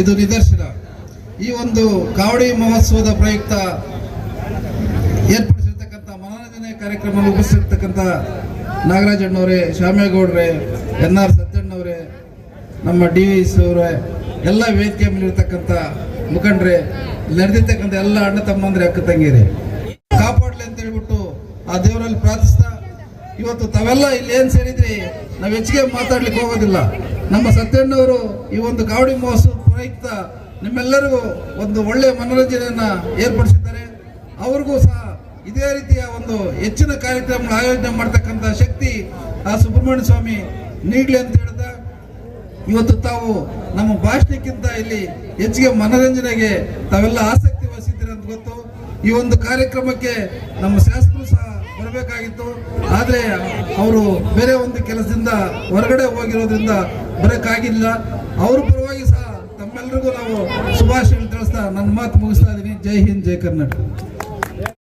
ಇದು ನಿದರ್ಶನ. ಈ ಒಂದು ಕಾವಡಿ ಮಹೋತ್ಸವದ ಪ್ರಯುಕ್ತ ಏರ್ಪಡಿಸಿರ್ತಕ್ಕಂಥ ಮನೋರಂಜನೆ ಕಾರ್ಯಕ್ರಮ ರೂಪಿಸಿರ್ತಕ್ಕಂಥ ನಾಗರಾಜಣ್ಣವರೇ ಶ್ಯಾಮೇಗೌಡ್ರೆ ಎನ್ ಆರ್ ಸತ್ಯಣ್ಣವರೇ, ನಮ್ಮ ಡಿ ವಿ ಅವರೇ ಎಲ್ಲ ವೇದಿಕೆ ಮೇಲಿರ್ತಕ್ಕಂಥ ಮುಖಂಡ್ರೆ ನಡೆದಿರ್ತಕ್ಕಂಥ ಎಲ್ಲ ಅಣ್ಣ ತಮ್ಮಂದ್ರೆ, ಅಕ್ಕ ತಂಗಿರಿ ಕಾಪಾಡ್ಲಿ ಅಂತ ಹೇಳ್ಬಿಟ್ಟು ಆ ದೇವರಲ್ಲಿ ಪ್ರಾರ್ಥಿಸ್ತಾ, ಇವತ್ತು ತಾವೆಲ್ಲ ಇಲ್ಲಿ ಏನ್ ಸೇರಿದ್ರಿ? ನಾವು ಹೆಚ್ಚಿಗೆ ಮಾತಾಡ್ಲಿಕ್ಕೆ ಹೋಗೋದಿಲ್ಲ. ನಮ್ಮ ಸತ್ಯಣ್ಣವರು ಈ ಒಂದು ಗಾವಡಿ ಮಹೋತ್ಸವ ಪ್ರಯುಕ್ತ ನಿಮ್ಮೆಲ್ಲರಿಗೂ ಒಂದು ಒಳ್ಳೆಯ ಮನೋರಂಜನೆಯನ್ನು ಏರ್ಪಡಿಸಿದ್ದಾರೆ. ಅವ್ರಿಗೂ ಸಹ ಇದೇ ರೀತಿಯ ಒಂದು ಹೆಚ್ಚಿನ ಕಾರ್ಯಕ್ರಮ ಆಯೋಜನೆ ಮಾಡ್ತಕ್ಕಂಥ ಶಕ್ತಿ ಆ ಸುಬ್ರಹ್ಮಣ್ಯ ಸ್ವಾಮಿ ನೀಡಲಿ ಅಂತ ಹೇಳಿದ ಇವತ್ತು ತಾವು ನಮ್ಮ ಭಾಷಣಕ್ಕಿಂತ ಇಲ್ಲಿ ಹೆಚ್ಚಿಗೆ ಮನೋರಂಜನೆಗೆ ತಾವೆಲ್ಲ ಆಸಕ್ತಿ ವಹಿಸಿದ್ದೀರಿ ಅಂತ ಗೊತ್ತು. ಈ ಒಂದು ಕಾರ್ಯಕ್ರಮಕ್ಕೆ ನಮ್ಮ ಶಾಸಕರು ಸಹ ಬರಬೇಕಾಗಿತ್ತು. ಆದರೆ ಅವರು ಬೇರೆ ಒಂದು ಕೆಲಸದಿಂದ ಹೊರಗಡೆ ಹೋಗಿರೋದ್ರಿಂದ ಬರೋಕ್ಕಾಗಿಲ್ಲ. ಅವ್ರ ಪರವಾಗಿ ಸಹ ತಮ್ಮೆಲ್ಲರಿಗೂ ನಾವು ಶುಭಾಶಯ ತಿಳಿಸ್ತಾ ನನ್ನ ಮಾತು ಮುಗಿಸ್ತಾ ಇದ್ದೀನಿ. ಜೈ ಹಿಂದ್, ಜೈ ಕರ್ನಾಟಕ.